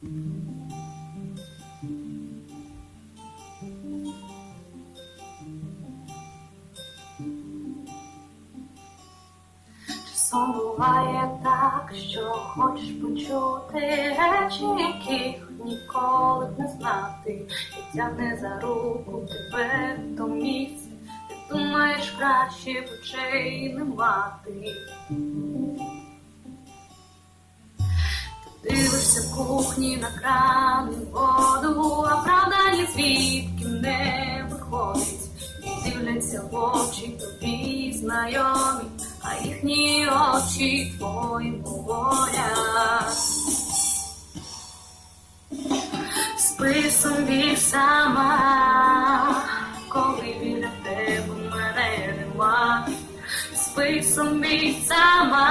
Часом буває так, що хочеш почути речі, яких ніколи б не знати, і тягне за руку тебе в то місце, ти думаєш краще б очей не мати. Ти дивишся в кухні на кран воду, а правда ні звідки не виходить. Дивляться в очі тобі знайомі, а їхні очі твої говорять. Спи собі сама, коли біля тебе мене нема. Спи собі сама,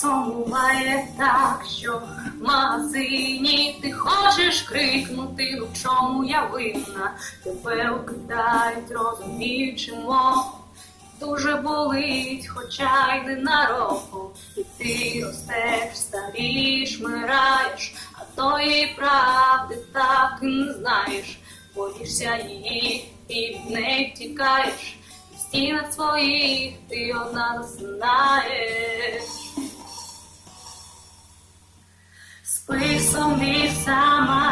Часом буває так, що в ти хочеш крикнути, ну чому я винна, тебе окидають розуміючи мову. Дуже болить, хоча й не ненароком, і ти ростеш, старіш, мираєш, а тої правди так і не знаєш, боїшся її і від неї втікаєш, в стінах своїх ти одна засинаєш. Спи собі сама,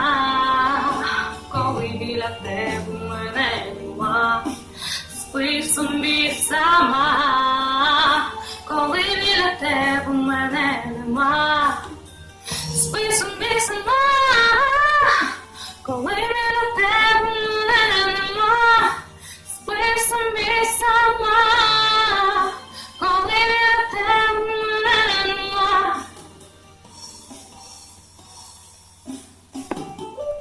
коли біля тебе мене нема. Спи собі сама, коли біля тебе мене нема. Спи сама,